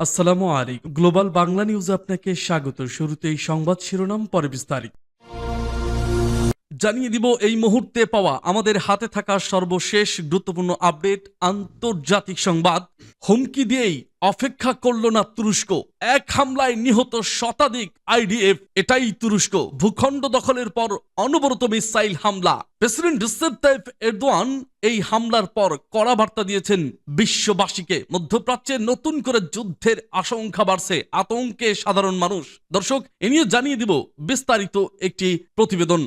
আসসালামু আলাইকুম। গ্লোবাল বাংলা নিউজে আপনাকে স্বাগত। শুরুতেই সংবাদ শিরোনাম পরে বিস্তারিত। জানিয়ে দিব, এই মুহূর্তে পাওয়া আমাদের হাতে থাকা সর্বশেষ গুরুত্বপূর্ণ আপডেট, আন্তর্জাতিক সংবাদ। হুমকি দিয়েই অপেক্ষা করল না তুরস্ক। এক হামলায় নিহত শতাধিক আইডিএফ, এটাই তুরস্ক। ভূখণ্ড দখলের পর অনবরত মিসাইল হামলা। প্রেসিডেন্ট রিসেপ তাইফ এরদোয়ান এই হামলার পর কড়া বার্তা দিয়েছেন বিশ্ববাসীকে। মধ্যপ্রাচ্যে নতুন করে যুদ্ধের আশঙ্কা বাড়ছে। আতঙ্কে সাধারণ মানুষ। দর্শক, এ নিয়ে জানিয়ে দিব বিস্তারিত একটি প্রতিবেদন।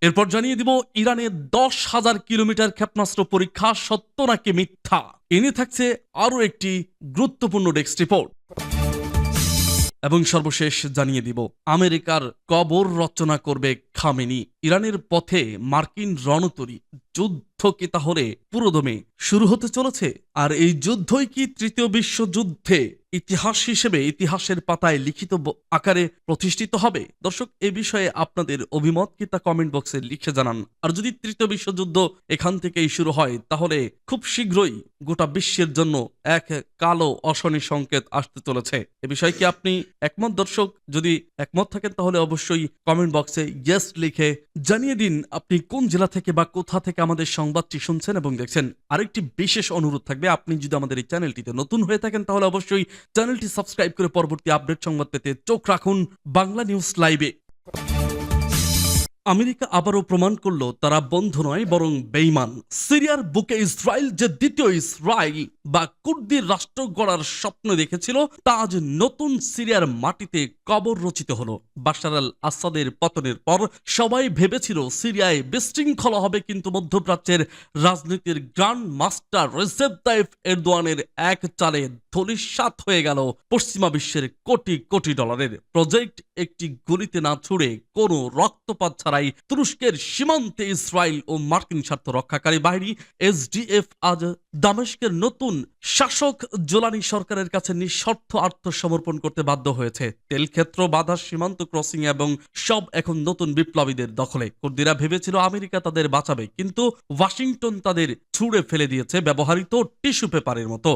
এরপর জানিয়ে দিব, ইরানে দশ হাজার কিলোমিটার ক্ষেপণাস্ত্র পরীক্ষা সত্য নাকি মিথ্যা? এনে থাকছে আরও একটি গুরুত্বপূর্ণ ডেস্ক রিপোর্ট। এবং সর্বশেষ জানিয়ে দিব, আমেরিকার কবর রচনা করবে খামেনি। ইরানের পথে মার্কিন রণতরী যুদ্ধ কি তাহলে পুরোদমে শুরু হতে চলেছে? আর এই যুদ্ধই কি তৃতীয় বিশ্বযুদ্ধে ইতিহাস হিসেবে ইতিহাসের পাতায় লিখিত আকারে প্রতিষ্ঠিত হবে? দর্শক, এ বিষয়ে আপনাদের অভিমত কি তা কমেন্ট বক্সে লিখে জানান। আর যদি তৃতীয় বিশ্বযুদ্ধ এখান থেকেই শুরু হয়, তাহলে খুব শীঘ্রই গোটা বিশ্বের জন্য এক কালো অশনি সংকেত আসতে চলেছে। এ বিষয়ে কি আপনি একমত? দর্শক, যদি একমত থাকেন, তাহলে অবশ্যই কমেন্ট বক্সে ইয়েস লিখে জানিয়ে দিন আপনি কোন জেলা থেকে বা কোথা থেকে আমাদের সংবাদটি শুনছেন এবং দেখছেন, আরেকটি বিশেষ অনুরোধ থাকবে। আপনি যদি আমাদের এই চ্যানেলটিতে নতুন হয়ে থাকেন, তাহলে অবশ্যই চ্যানেলটি সাবস্ক্রাইব করে পরবর্তী আপডেট সংবাদ পেতে চোখ রাখুন বাংলা নিউজ লাইভে। আমেরিকা আবারও প্রমাণ করল তারা বন্ধু নয়, বরং বেইমান সিরিয়ার বুকে ইসরায়েল যে দ্বিতীয় ইসরায়েল বা কুর্দির রাষ্ট্র গড়ার স্বপ্ন দেখেছিল, তা আজ নতুন সিরিয়ার মাটিতে কবর রচিত হলো। বাশার আল আসাদের পতনের পর সবাই ভেবেছিল সিরিয়ায় বিশৃঙ্খলা হবে, কিন্তু মধ্যপ্রাচ্যের রাজনীতির গ্র্যান্ড মাস্টার রেসেপ তাইফ এরদোয়ানের এক চালে ধলিসাৎ হয়ে গেল পশ্চিমা বিশ্বের কোটি কোটি ডলারের। প্রজেক্ট একটি গুলিতে না ছুড়ে কোনো রক্তপাত ছাড়াই তুরস্কের সীমান্তে ইসরায়েল ও মার্কিন স্বার্থ রক্ষাকারী বাহিনী, এসডিএফ আজ দামেস্কের নতুন শাসক জোলানি সরকারের কাছে নিঃশর্ত আত্মসমর্পণ করতে বাধ্য হয়েছে। তেলক্ষেত্র, বাধা, সীমান্ত ক্রসিং এবং সব এখন নতুন বিপ্লবীদের দখলে। কুর্দিরা ভেবেছিল আমেরিকা তাদের বাঁচাবে, কিন্তু ওয়াশিংটন তাদের ছুঁড়ে ফেলে দিয়েছে ব্যবহৃত টিস্যু পেপারের মতো।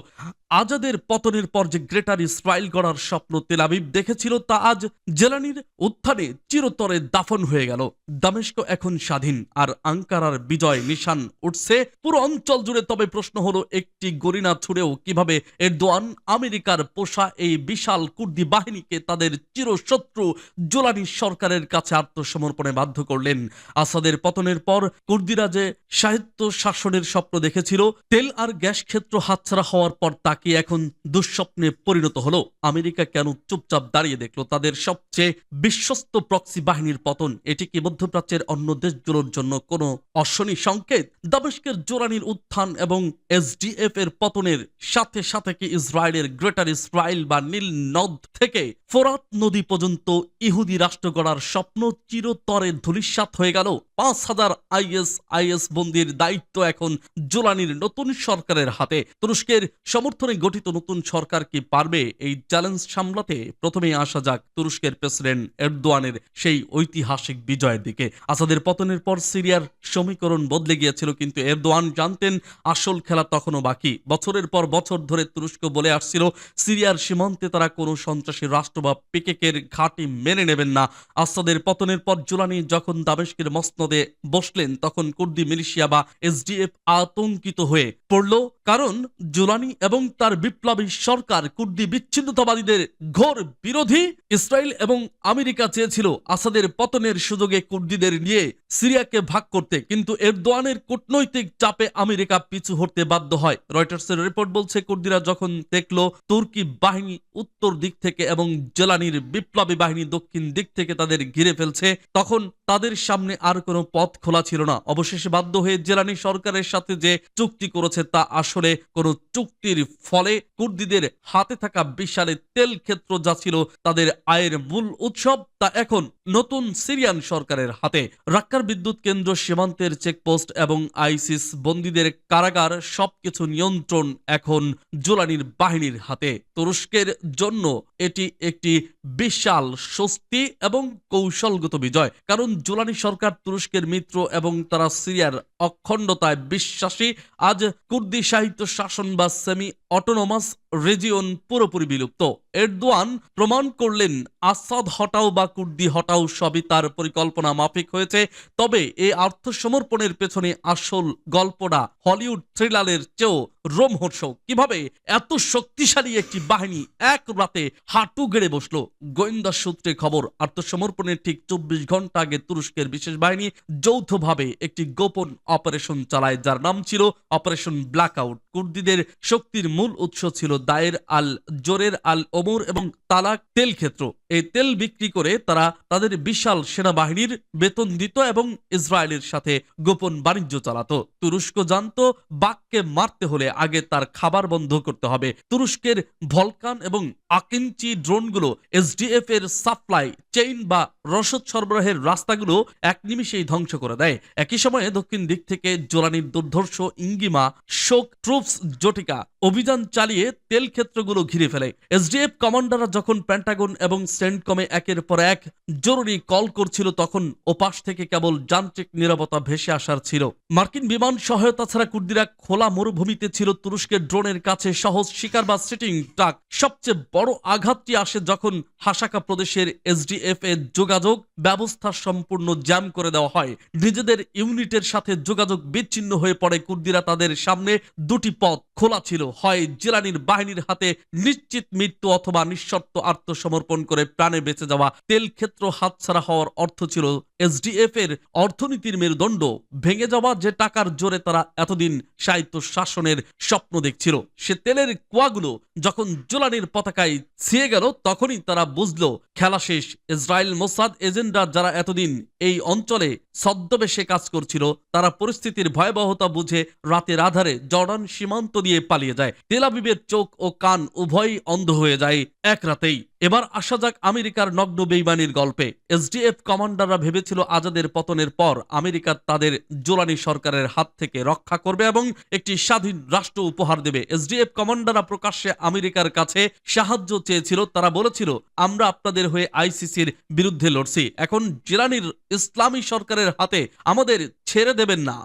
আজাদের পতনের পর যে গ্রেটার ইসরায়েল গড়ার স্বপ্ন তেলাবিব দেখেছিল, তা আজ জেলানির উত্থানে চিরতরে দাফন হয়ে গেল। দামেস্ক এখন স্বাধীন, আর আঙ্কারার বিজয় নিশান উঠছে পুরো অঞ্চল জুড়ে। তবে প্রশ্ন হলো, একটি গরিনা ছুড়েও কীভাবে এরদোয়ান আমেরিকার পোষা এই বিশাল কুর্দি বাহিনীকে তাদের চিরশত্রু জোলানি সরকারের কাছে আত্মসমর্পণে বাধ্য করলেন? আসাদের পতনের পর কুর্দিরা যে সাহিত্য শাসনের স্বপ্ন দেখেছিল, তেল আর গ্যাস ক্ষেত্র হাতছাড়া হওয়ার পর তাকে এখন দুঃস্বপ্নে পরিণত হলো? আমেরিকা কেন চুপচাপ দাঁড়িয়ে দেখল? তাদের সবচেয়ে বিশ্বস্ত প্রক্সি বাহিনীর পতন, এটি কি মধ্যপ্রাচ্যের অন্য দেশগুলোর জন্য কোনো অশনি সংকেত? দামেস্কের জোরানির উত্থান এবং এসডিএফ এর পতনের সাথে সাথে কি ইসরায়েলের গ্রেটার ইসরায়েল বা নীল নদ থেকে ফোরাত নদী পর্যন্ত ইহুদি রাষ্ট্র গড়ার স্বপ্ন চিরতরে ধূলিসাৎ হয়ে গেল? পাঁচ হাজার আইএস আইএস বন্দির দায়িত্ব এখন জোলানির নতুন সরকারের হাতে। তুরস্কের সমর্থনে গঠিত নতুন সরকার কি পারবে? এই চ্যালেঞ্জ সামলাতে প্রথমেই আসা যাক তুরস্কের প্রেসিডেন্ট এরদোয়ানের সেই ঐতিহাসিক বিজয়ের দিকে। আসাদের পতনের পর সিরিয়ার সমীকরণ বদলে গিয়েছিল, কিন্তু এরদোয়ান জানতেন আসল খেলা তখনও বাকি। বছরের পর বছর ধরে তুরস্ক বলে আসছিল, সিরিয়ার সীমান্তে তারা কোনো সন্ত্রাসী রাষ্ট্র বা পিকেকের ঘাঁটি মেনে নেবেন না। আসাদের পতনের পর জুলানি যখন দামেস্কের মসনদে বসলেন, তখন কুর্দি মিলিশিয়া বা এসডিএফ আতঙ্কিত হয়ে পড়ল। কারণ জুলানি এবং তার বিপ্লবী সরকার কুর্দি বিচ্ছিন্নতাবাদীদের ঘোর বিরোধী ইসরায়েল এবং আমেরিকা চেয়েছিল আসাদের পতনের সুযোগে কুর্দিদের নিয়ে সিরিয়াকে ভাগ করতে। কিন্তু এরদোয়ানের কূটনৈতিক চাপে আমেরিকা পিছু হটতে বাধ্য হয়। রয়টার্সের রিপোর্ট বলছে, কুর্দিরা যখন দেখল তুর্কি বাহিনী উত্তর দিক থেকে এবং জেলানির বিপ্লবী বাহিনী দক্ষিণ দিক থেকে তাদের ঘিরে ফেলছে, তখন তাদের সামনে আর কোনো পথ খোলা ছিল না। অবশেষে বাধ্য হয়ে জেলানি সরকারের সাথে যে চুক্তি করেছে তা আসলে কোনো চুক্তির ফলে কুর্দিদের হাতে থাকা বিশাল তেল ক্ষেত্র যা ছিল তাদের আয়ের মূল উৎসব, তা এখন নতুন সিরিয়ান সরকারের হাতে। রাক্কার বিদ্যুৎ কেন্দ্র, সীমান্তের চেকপোস্ট এবং আইসিস বন্দীদের কারাগার, সবকিছু নিয়ন্ত্রণ এখন জোলানির বাহিনীর হাতে। তুরস্কের জন্য এটি একটি বিশাল স্বস্তি এবং কৌশলগত বিজয়, কারণ জোলানি সরকার তুরস্কের মিত্র এবং তারা সিরিয়ার অখণ্ডতায় বিশ্বাসী। আজ কুর্দি সাহিত্য শাসন বা সেমি অটোনোমাস রেজিয়ন পুরোপুরি বিলুপ্ত। এরদোয়ান প্রমাণ করলেন, আসাদ হটাও বা কুর্দি হটাও সবই তার পরিকল্পনা মাফিক হয়েছে। তবে এই আত্মসমর্পণের পেছনে আসল গল্পটা হলিউড থ্রিলারের চেয়েও রোমহর্ষক। কীভাবে এত শক্তিশালী একটি বাহিনী এক রাতে হাঁটু গেড়ে বসল। গোয়েন্দা সূত্রে খবর, আত্মসমর্পণের ঠিক চব্বিশ ঘণ্টা আগে তুরস্কের বিশেষ বাহিনী যৌথভাবে একটি গোপন অপারেশন চালায়, যার নাম ছিল অপারেশন ব্ল্যাকআউট। কুর্দিদের শক্তির মূল উৎস ছিল দায়ের আল জোরের আল ওমর এবং তালাক তেল ক্ষেত্র। এই তেল বিক্রি করে তারা তাদের বিশাল সেনাবাহিনীর বেতন দিত এবং ইসরায়েলের সাথে গোপন বাণিজ্য চালাতো। তুরস্ক জানতো বাককে মারতে হলে আগে তার খাবার বন্ধ করতে হবে। তুরস্কের ভলকান এবং আকিঞ্চি ড্রোনগুলো এসডিএফ এর সাপ্লাই চেইন বা রসদ সরবরাহের রাস্তাগুলো এক নিমিষেই ধ্বংস করে দেয়। একই সময়ে দক্ষিণ দিক থেকে জোরানির দুর্ধর্ষ ইঙ্গিমা শোক ট্রুপস জটিকা অভিযান চালিয়ে তেল ক্ষেত্রগুলো ঘিরে ফেলে। এসডিএফ কমান্ডাররা যখন প্যান্টাগন এবং সেন্টকমে একের পর এক জরুরি কল করছিল, তখন ওপাশ থেকে কেবল যান্ত্রিক নিরাপত্তা ভেসে আসার ছিল। মার্কিন বিমান সহায়তা ছাড়া কুর্দিরা খোলা মরুভূমিতে ছিল, তুরস্কের ড্রোনের কাছে সহজ শিকার বা সিটিং ট্রাক সবচেয়ে বড় আঘাতটি আসে যখন হাসাকা প্রদেশের এসডিএফ এর যোগাযোগ ব্যবস্থা সম্পূর্ণ জ্যাম করে দেওয়া হয়। নিজেদের ইউনিটের সাথে যোগাযোগ বিচ্ছিন্ন হয়ে পড়ে, কুর্দিরা তাদের সামনে দুটি পথ খোলা ছিল। হয় জিলানির বাহিনীর হাতে নিশ্চিত মৃত্যু অথবা নিঃশর্ত আত্মসমর্পণ করে প্রাণে বেঁচে যাওয়া তেল ক্ষেত্র হাতছাড়া হওয়ার অর্থ ছিল এসডিএফ এর অর্থনীতির মেরুদণ্ড ভেঙে যাওয়া যে টাকার জোরে তারা এতদিন সাহিত্য শাসনের স্বপ্ন দেখছিল। সে তেলের কুয়াগুলো যখন জোলানির পতাকায় ছিয়ে গেল, তখনই তারা বুঝল, খেলা শেষ। ইসরায়েল মোসাদ এজেন্ডা যারা এতদিন এই অঞ্চলে ছদ্মবেশে কাজ করছিল। তারা পরিস্থিতির ভয়াবহতা বুঝে রাতের আধারে জর্ডান সীমান্ত দিয়ে পালিয়ে যায়। তেলাবিবের চোখ ও কান উভয়ই অন্ধ হয়ে যায় এক রাতেই। এবার আসা যাক আমেরিকার নগ্ন বেইমানির গল্পে। এসডিএফ কমান্ডাররা ভেবেছিল আজাদের পতনের পর আমেরিকা তাদের জোলানি সরকারের হাত থেকে রক্ষা করবে এবং একটি স্বাধীন রাষ্ট্র উপহার দেবে। এসডিএফ কমান্ডাররা প্রকাশ্যে আমেরিকার কাছে সাহায্য চেয়েছিল। তারা বলেছিল, আমরা আপনাদের হয়ে আইসিসির বিরুদ্ধে লড়ছি। এখন জিলানির ইসলামী সরকারের হাতে আমাদের ছেড়ে দেবেন না।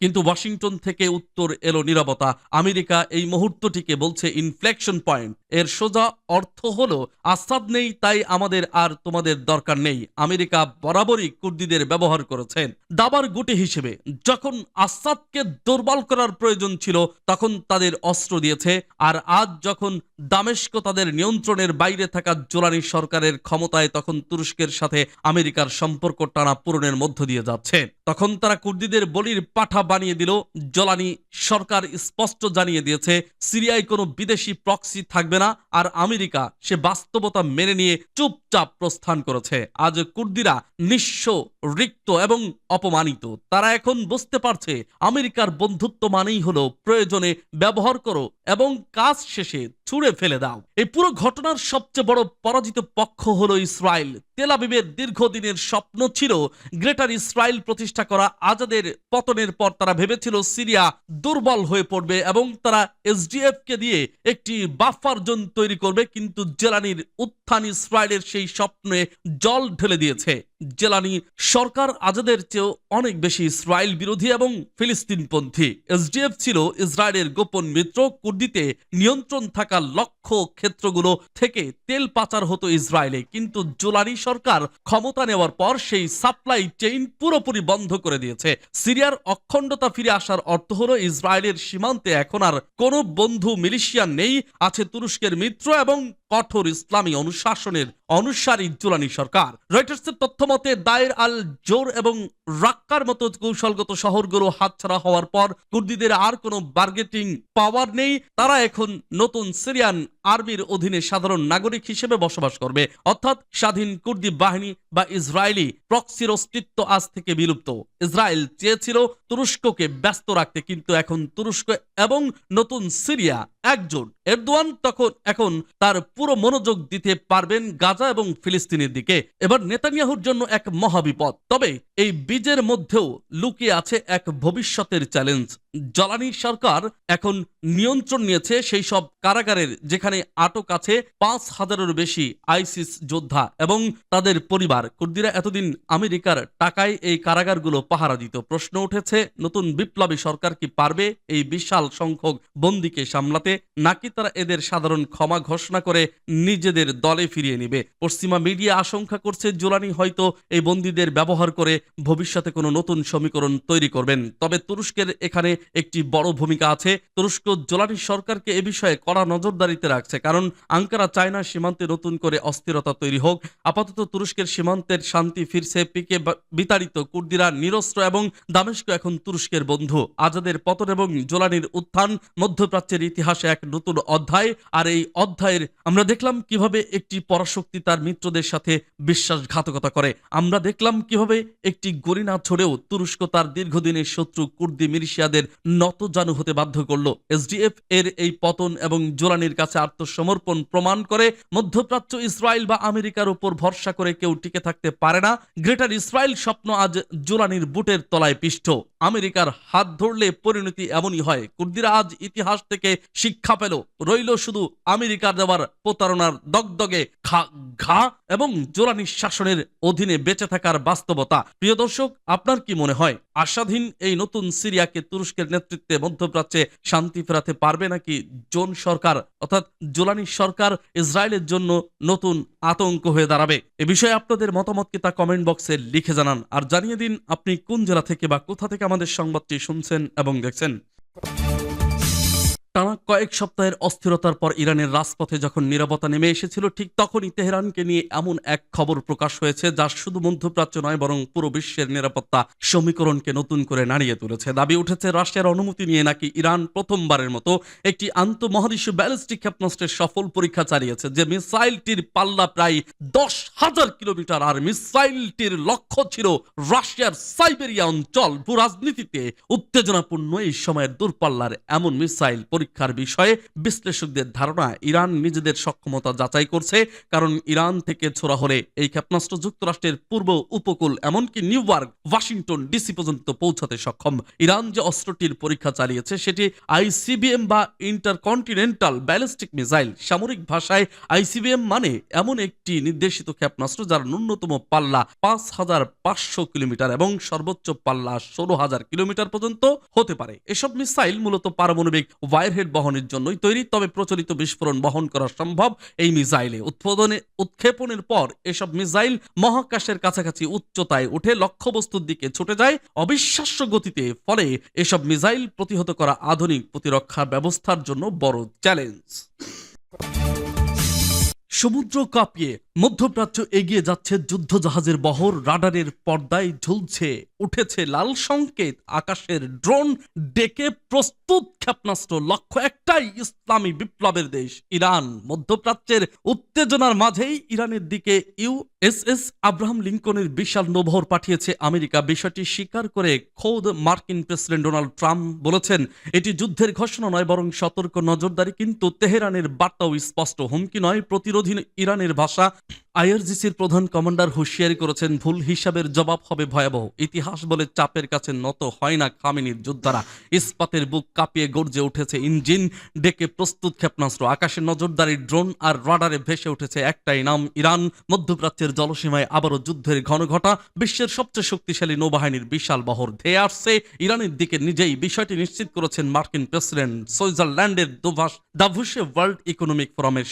কিন্তু ওয়াশিংটন থেকে উত্তর এলো নিরবতা। আমেরিকা এই মুহূর্তটিকে বলছে ইনফ্লেকশন পয়েন্ট এর সোজা অর্থ হলো, আসাদ নেই, তাই আমাদের আর তোমাদের দরকার নেই। আমেরিকা বরাবরই কুর্দিদের ব্যবহার করেছেন। দাবার গুটি হিসেবে, যখন আসাদকে দুর্বল করার প্রয়োজন ছিল, তখন তাদের অস্ত্র দিয়েছে, আর আজ যখন দামেস্ক তাদের নিয়ন্ত্রণের বাইরে থাকা জোলানি সরকারের ক্ষমতায় তখন তুরস্কের সাথে আমেরিকার সম্পর্ক টানা পূরণের মধ্য দিয়ে যাচ্ছে। তখন তারা কুর্দিদের বলির পাঠা বানিয়ে দিল। জলানি সরকার স্পষ্ট জানিয়ে দিয়েছে, সিরিয়ায় কোনো বিদেশি প্রক্সি থাকবে না আর আমেরিকা সে বাস্তবতা মেনে নিয়ে চুপচাপ প্রস্থান করেছে। আজ কুর্দিরা নিঃস্ব, রিক্ত এবং অপমানিত। তারা এখন বুঝতে পারছে, আমেরিকার বন্ধুত্ব মানেই হলো প্রয়োজনে ব্যবহার করো এবং কাজ শেষে ছুঁড়ে ফেলে দাও। এই পুরো ঘটনার সবচেয়ে বড় পরাজিত পক্ষ হলো ইসরায়েল। তেলাবিবের দীর্ঘদিনের স্বপ্ন ছিল, গ্রেটার ইসরায়েল প্রতিষ্ঠা করা আজাদের পতনের পর তারা ভেবেছিল সিরিয়া দুর্বল হয়ে পড়বে এবং তারা এসডিএফ কে দিয়ে একটি বাফার জোন তৈরি করবে, কিন্তু জেলানির উত্থান ইসরায়েলের সেই স্বপ্নে জল ঢেলে দিয়েছে। জেলানি সরকার আজাদের চেয়েও অনেক বেশি ইসরায়েল বিরোধী এবং ফিলিস্তিনপন্থী। এসডিএফ ছিল ইসরায়েলের গোপন মিত্র, কুর্দিতে নিয়ন্ত্রণ থাকা লক্ষ্য ক্ষেত্রগুলো থেকে তেল পাচার হতো ইসরায়েলে, কিন্তু জোলানি সরকার ক্ষমতা নেওয়ার পর সেই সাপ্লাই চেইন পুরোপুরি বন্ধ করে দিয়েছে। সিরিয়ার অখণ্ডতা ফিরে আসার অর্থ হল ইসরায়েলের সীমান্তে এখন আর কোনো বন্ধু মিলিশিয়া নেই, আছে তুরস্কের মিত্র এবং কঠোর ইসলামী অনুশাসনের অনুসারী জুলানি সরকার। রয়টার্সের তথ্য মতে দায়ের আল জোর এবং রাক্কার মতো কৌশলগত শহরগুলো হাতছাড়া হওয়ার পর কুর্দিদের আর কোনো বার্গেটিং পাওয়ার নেই। তারা এখন নতুন সিরিয়ান আর্মির অধীনে সাধারণ নাগরিক হিসেবে বসবাস করবে। অর্থাৎ স্বাধীন কুর্দি বাহিনী বা ইসরায়েলি প্রক্সির অস্তিত্ব আজ থেকে বিলুপ্ত। ইসরায়েল চেয়েছিল তুরস্ককে ব্যস্ত রাখতে, কিন্তু এখন তুরস্ক এবং নতুন সিরিয়া একজন এরদোয়ান তখন, এখন তার পুরো মনোযোগ দিতে পারবেন গাজা এবং ফিলিস্তিনের দিকে। এবার নেতানিয়াহুর জন্য এক মহাবিপদ। তবে এই বীজের মধ্যেও লুকিয়ে আছে এক ভবিষ্যতের চ্যালেঞ্জ। জ্বালানি সরকার এখন নিয়ন্ত্রণ নিয়েছে সেই সব কারাগারের, যেখানে আটক আছে পাঁচ হাজারের বেশি আইসিস যোদ্ধা এবং তাদের পরিবার। কুর্দিরা এতদিন আমেরিকার টাকায় এই কারাগারগুলো পাহারা দিত। প্রশ্ন উঠেছে, নতুন বিপ্লবী সরকার কি পারবে এই বিশাল সংখ্যক বন্দিকে সামলাতে, নাকি তারা এদের সাধারণ ক্ষমা ঘোষণা করে নিজেদের দলে ফিরিয়ে নেবে? পশ্চিমা মিডিয়া আশঙ্কা করছে জোলানি হয়তো এই বন্দীদের ব্যবহার করে ভবিষ্যতে কোনো নতুন সমীকরণ তৈরি করবেন। তবে তুরস্কের এখানে একটি বড় ভূমিকা আছে। তুরস্ক জোলানি সরকারকে এ বিষয়ে কড়া নজরদারিতে রাখছে, কারণ আঙ্কারা চায়না সীমান্তে নতুন করে অস্থিরতা তৈরি হোক। আপাতত তুরস্কের সীমান্তের শান্তি ফিরছে পিকে বিতাড়িত কুর্দিরা নিরস্ত্র এবং দামেস্ক এখন তুরস্কের বন্ধু। আজাদের পতন এবং জোলানির উত্থান মধ্যপ্রাচ্যের ইতিহাসে এক নতুন অধ্যায়, আর এই অধ্যায়ের আমরা দেখলাম কীভাবে একটি পরাশক্তি তার মিত্রদের সাথে বিশ্বাসঘাতকতা করে। আমরা দেখলাম কীভাবে একটি গরিনা ছড়েও তুরস্ক তার দীর্ঘদিনের শত্রু কুর্দি মিলিশিয়াদের নতজানু হতে বাধ্য করল। এসডিএফ এর এই পতন এবং জোরানির কাছে আত্মসমর্পণ প্রমাণ করে মধ্যপ্রাচ্য ইসরায়েল বা আমেরিকার উপর ভরসা করে কেউ টিকে থাকতে পারে না। গ্রেটার ইসরায়েল স্বপ্ন আজ জোরানির বুটের তলায় পিষ্ট। আমেরিকার হাত ধরলে পরিণতি এমনই হয়। কুর্দিরা আজ ইতিহাস থেকে শিক্ষা পেল। রইল শুধু আমেরিকার দেওয়ার প্রতারণার দগদগে ঘা এবং জোরানি শাসনের অধীনে বেঁচে থাকার বাস্তবতা। প্রিয় দর্শক, আপনার কি মনে হয়, আশাধীন এই নতুন সিরিয়াকে তুরস্কের নেতৃত্বে মধ্যপ্রাচ্যে শান্তি ফেরাতে পারবে নাকি জোন সরকার, অর্থাৎ জোলানি সরকার ইসরায়েলের জন্য নতুন আতঙ্ক হয়ে দাঁড়াবে? এ বিষয়ে আপনাদের মতামত কি তা কমেন্ট বক্সে লিখে জানান। আর জানিয়ে দিন আপনি কোন জেলা থেকে বা কোথা থেকে আমাদের সংবাদটি শুনছেন এবং দেখছেন। টানা কয়েক সপ্তাহের অস্থিরতার পর ইরানের রাজপথে যখন নিরাপত্তা নেমে এসেছিল, ঠিক তখনই তেহরানকে নিয়ে এমন এক খবর প্রকাশ হয়েছে, যা শুধু মধ্যপ্রাচ্য নয়, বরং পুরো বিশ্বের নিরাপত্তা সমীকরণকে নতুন করে নাড়িয়ে তুলেছে। দাবি উঠেছে, রাশিয়ার অনুমতি নিয়ে নাকি ইরান প্রথমবারের মতো একটি আন্তঃমহাদেশীয় ব্যালিস্টিক ক্ষেপণাস্ত্রের সফল পরীক্ষা চালিয়েছে, যে মিসাইলটির পাল্লা প্রায় দশ হাজার কিলোমিটার আর মিসাইলটির লক্ষ্য ছিল রাশিয়ার সাইবেরিয়া অঞ্চল ভূ রাজনীতিতে উত্তেজনাপূর্ণ এই সময়ের দূরপাল্লার এমন মিসাইল পরীক্ষার বিষয়ে বিশ্লেষকদের ধারণা ইরান নিজেদের সক্ষমতা যাচাই করছে, কারণ ইরান থেকে ছোড়া হলে এই ক্ষেপণাস্ত্র যুক্তরাষ্ট্রের পূর্ব উপকূল, এমনকি নিউ ইয়র্ক ওয়াশিংটন ডিসি পর্যন্ত পৌঁছাতে সক্ষম। ইরান যে অস্ত্রটির পরীক্ষা চালিয়েছে, সেটি আইসিবিএম বা ইন্টারকন্টিনেন্টাল ব্যালিস্টিক মিসাইল। সামরিক ভাষায় আইসিবিএম মানে এমন একটি নির্দেশিত ক্ষেপণাস্ত্র যার ন্যূনতম পাল্লা পাঁচ হাজার পাঁচশো কিলোমিটার এবং সর্বোচ্চ পাল্লা ষোলো হাজার কিলোমিটার পর্যন্ত হতে পারে। এসব মিসাইল মূলত পারমাণবিক ওয়ারহেড বহনের জন্যই তৈরি, তবে প্রচলিত বিস্ফোরণ বহন করা সম্ভব এই মিসাইলে। উৎপাদনে, উৎক্ষেপণের পর এসব মিসাইল মহাকাশের কাছাকাছি উচ্চতায় উঠে লক্ষ্যবস্তুর দিকে ছুটে যায় অবিশ্বাস্য গতিতে, ফলে এসব মিসাইল প্রতিহত করা আধুনিক প্রতিরক্ষা ব্যবস্থার জন্য বড় চ্যালেঞ্জ। সমুদ্র কাঁপিয়ে মধ্যপ্রাচ্য এগিয়ে যাচ্ছে যুদ্ধজাহাজের বহর, রাডারের পর্দায় ঝুলছে, উঠেছে লাল সংকেত, আকাশের ড্রোন, ডেকে প্রস্তুত ক্ষেপণাস্ত্র, লক্ষ্য একটাই, ইসলামী বিপ্লবের দেশ, ইরান। মধ্যপ্রাচ্যের উত্তেজনার মাঝেই ইরানের দিকে ইউএসএস আব্রাহাম লিঙ্কনের বিশাল নৌবহর পাঠিয়েছে আমেরিকা। বিষয়টি স্বীকার করে খোদ মার্কিন প্রেসিডেন্ট ডোনাল্ড ট্রাম্প বলেছেন, এটি যুদ্ধের ঘোষণা নয়, বরং সতর্ক নজরদারি, কিন্তু তেহরানের বার্তাও স্পষ্ট। হুমকি নয়, প্রতিরোধী ইরানের ভাষা আইআরজিসির প্রধান কমান্ডার হুঁশিয়ারি করেছেন, ভুল হিসাবের জবাব হবে ভয়াবহ। ইতিহাস বলে চাপের কাছে নত হয় না খামিনির যোদ্ধারা। ইস্পাতের বুক কাঁপিয়ে গর্জে উঠেছে ইঞ্জিন, ডেকে প্রস্তুত ক্ষেপণাস্ত্র। আকাশে নজরদারি, ড্রোন আর রাডারে ভেসে উঠেছে একটাই নাম, ইরান। মধ্যপ্রাচ্যের জলসীমায় আবারও যুদ্ধের ঘনঘটা, বিশ্বের সবচেয়ে শক্তিশালী নৌবাহিনীর বিশাল বহর ধেয়ে আসছে। ইরানের দিকে নিজেই বিষয়টি নিশ্চিত করেছেন মার্কিন প্রেসিডেন্ট। সুইজারল্যান্ডের দুভাস দাভুসে ওয়ার্ল্ড ইকোনমিক ফোরামের